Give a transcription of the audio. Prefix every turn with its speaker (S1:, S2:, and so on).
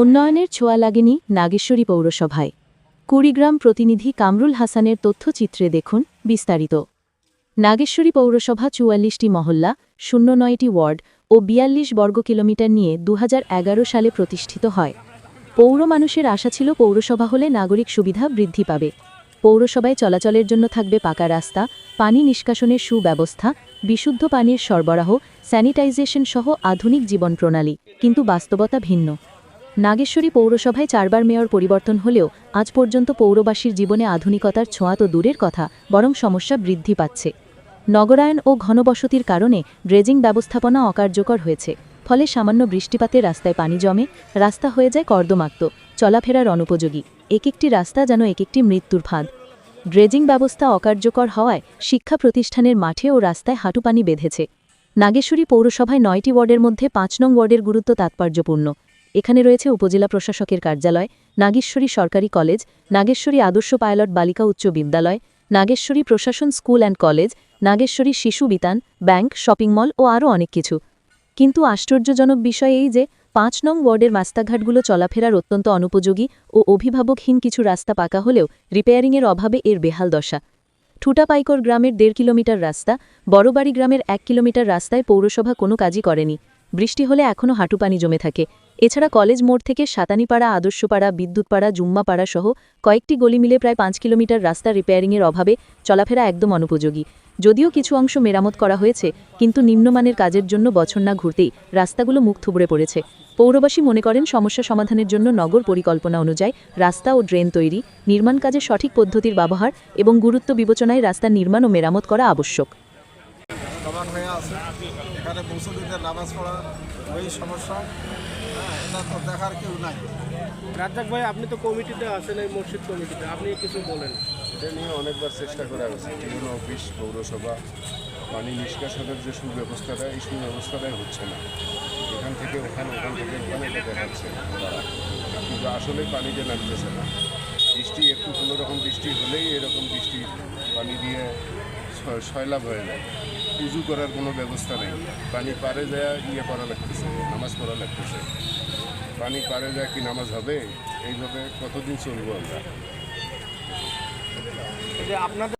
S1: উন্নয়নের ছোঁয়া লাগেনি নাগেশ্বরী পৌরসভায়। কুড়িগ্রাম প্রতিনিধি কামরুল হাসানের তথ্যচিত্রে দেখুন বিস্তারিত। নাগেশ্বরী পৌরসভা চুয়াল্লিশটি মহল্লা, শূন্য নয়টি ওয়ার্ড ও বিয়াল্লিশ বর্গ কিলোমিটার নিয়ে দু হাজার এগারো সালে প্রতিষ্ঠিত হয়। পৌর মানুষের আশা ছিল পৌরসভা হলে নাগরিক সুবিধা বৃদ্ধি পাবে। পৌরসভায় চলাচলের জন্য থাকবে পাকা রাস্তা, পানি নিষ্কাশনের সুব্যবস্থা, বিশুদ্ধ পানির সরবরাহ, স্যানিটাইজেশন সহ আধুনিক জীবন প্রণালী। কিন্তু বাস্তবতা ভিন্ন। নাগেশ্বরী পৌরসভায় চারবার মেয়র পরিবর্তন হলেও আজ পর্যন্ত পৌরবাসীর জীবনে আধুনিকতার ছোঁয়া তো দূরের কথা, বরং সমস্যা বৃদ্ধি পাচ্ছে। নগরায়ন ও ঘনবসতির কারণে ড্রেজিং ব্যবস্থাপনা অকার্যকর হয়েছে, ফলে সামান্য বৃষ্টিপাতে রাস্তায় পানি জমে, রাস্তা হয়ে যায় কর্দমাক্ত, চলাফেরার অনুপযোগী। এক একটি রাস্তা যেন এক একটি মৃত্যুর ফাঁদ। ড্রেজিং ব্যবস্থা অকার্যকর হওয়ায় শিক্ষা প্রতিষ্ঠানের মাঠে ও রাস্তায় হাঁটুপানি বেঁধেছে। নাগেশ্বরী পৌরসভায় নয়টি ওয়ার্ডের মধ্যে পাঁচ নং ওয়ার্ডের গুরুত্ব তাৎপর্যপূর্ণ। এখানে রয়েছে উপজেলা প্রশাসকের কার্যালয়, নাগেশ্বরী সরকারি কলেজ, নাগেশ্বরী আদর্শ পাইলট বালিকা উচ্চ বিদ্যালয়, নাগেশ্বরী প্রশাসন স্কুল অ্যান্ড কলেজ, নাগেশ্বরী শিশু বিতান, ব্যাংক, শপিং মল ও আরও অনেক কিছু। কিন্তু আশ্চর্যজনক বিষয় এই যে, পাঁচ নং ওয়ার্ডের রাস্তাঘাটগুলো চলাফেরার অত্যন্ত অনুপযোগী ও অভিভাবকহীন কিছু রাস্তা পাকা হলেও রিপেয়ারিংয়ের অভাবে এর বেহাল দশা। ঠুটাপাইকর গ্রামের দেড় কিলোমিটার রাস্তা, বড়বাড়ি গ্রামের এক কিলোমিটার রাস্তায় পৌরসভা কোনো কাজই করেনি। বৃষ্টি হলে এখনও হাঁটু পানি জমে থাকে। এছাড়া কলেজ মোড় থেকে সাতানিপাড়া, আদর্শপাড়া, বিদ্যুৎপাড়া, জুম্মাপাড়া সহ কয়েকটি গলি মিলে প্রায় পাঁচ কিলোমিটার রাস্তা রিপেয়ারিংয়ের অভাবে চলাফেরা একদম অনুপযোগী। যদিও কিছু অংশ মেরামত করা হয়েছে, কিন্তু নিম্নমানের কাজের জন্য বছর না ঘুরতেই রাস্তাগুলো মুখ থুবড়ে পড়েছে। পৌরবাসী মনে করেন, সমস্যা সমাধানের জন্য নগর পরিকল্পনা অনুযায়ী রাস্তা ও ড্রেন তৈরি, নির্মাণ কাজে সঠিক পদ্ধতির ব্যবহার এবং গুরুত্ব বিবেচনায় রাস্তা নির্মাণ ও মেরামত করা আবশ্যক।
S2: হয়ে আছে। এখানে মুসলিমদের নামাজ পড়া ওই সমস্যা। হ্যাঁ, এটা তো দেখার কেউ নাই।
S3: রাজ্জাক ভাই আপনি তো কমিটিতে আছেন এই মসজিদ কমিটিতে। আপনি কিছু বলেন।
S4: এটা নিয়ে অনেকবার চেষ্টা করা হয়েছে। বিভিন্ন অফিস পৌরসভা পানি নিষ্কাশনের যে সুব্যবস্থাটা এই সুব্যবস্থাটাই হচ্ছে না। এখান থেকে ওখানে ওখান থেকে ওখানে এটা দেখাচ্ছে। কিন্তু আসলে পানিতে নামতেছে না। বৃষ্টি একটু কোনো রকম বৃষ্টি হলেই এরকম বৃষ্টি পানি দিয়ে সয়লাভ হয়ে যায়। উজু করার কোনো ব্যবস্থা নেই। পানি পারে যায় ইয়ে করা লাগতেছে, নামাজ পড়া লাগতেছে। পানি পারে যায় কি নামাজ হবে? এইভাবে কতদিন চলবো আমরা?
S3: আপনাদের